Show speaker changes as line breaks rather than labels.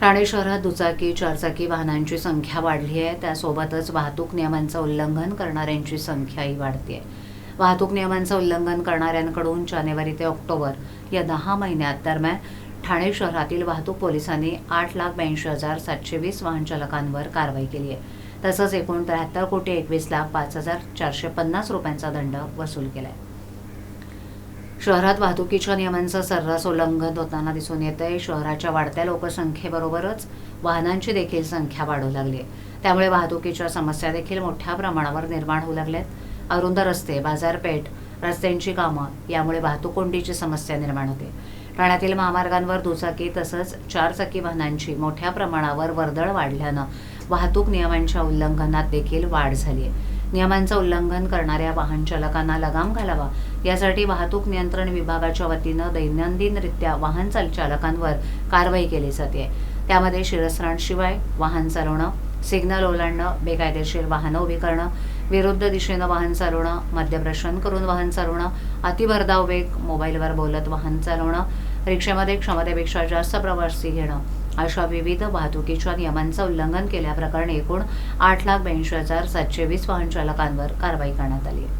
ठाणे शहरात दुचाकी चारचाकी वाहनांची संख्या वाढली आहे. त्यासोबतच वाहतूक नियमांचं उल्लंघन करणाऱ्यांची संख्याही वाढते वाहतूक नियमांचं उल्लंघन करणाऱ्यांकडून जानेवारी ते ऑक्टोबर या दहा महिन्यात दरम्यान ठाणे शहरातील वाहतूक पोलिसांनी आठ लाख ब्याऐंशी हजार सातशे वीस वाहनचालकांवर कारवाई केली आहे. तसंच एकूण त्र्याहत्तर कोटी एकवीस लाख पाच हजार चारशे पन्नास रुपयांचा दंड वसूल केला आहे शहरात वाहतुकीच्या नियमांचं सर्रास उल्लंघन होताना दिसून येत आहे शहराच्या वाढत्या लोकसंख्येबरोबरच वाहनांची देखील संख्या वाढू लागली आहे त्यामुळे वाहतुकीच्या समस्या देखील मोठ्या प्रमाणावर निर्माण होऊ लागल्यात. अरुंद रस्ते बाजारपेठ रस्त्यांची कामं यामुळे वाहतूक कोंडीची समस्या निर्माण होते. ठाण्यातील महामार्गांवर दुचाकी तसंच चारचाकी वाहनांची मोठ्या प्रमाणावर वर्दळ वाढल्यानं वाहतूक नियमांच्या उल्लंघनात देखील वाढ झाली आहे नियमांचं उल्लंघन करणाऱ्या वाहन चालकांना लगाम घालावा यासाठी वाहतूक नियंत्रण विभागाच्या वतीनं दैनंदिनरित्या वाहन चालकांवर कारवाई केली जाते. त्यामध्ये शिरस्त्रांशिवाय वाहन चालवणं सिग्नल ओलांडणं बेकायदेशीर वाहनं उभी करणं विरुद्ध दिशेनं वाहन चालवणं मद्यप्रशन करून वाहन चालवणं अतिभरधाव वेग मोबाईलवर बोलत वाहन चालवणं रिक्षेमध्ये क्षमतेपेक्षा जास्त प्रवासी घेणं अशा विविध वाहतुकीच्या नियमांचं उल्लंघन केल्याप्रकरणी एकूण आठ लाख ब्याऐंशी हजार सातशे वीस वाहन चालकांवर कारवाई करण्यात आली आहे.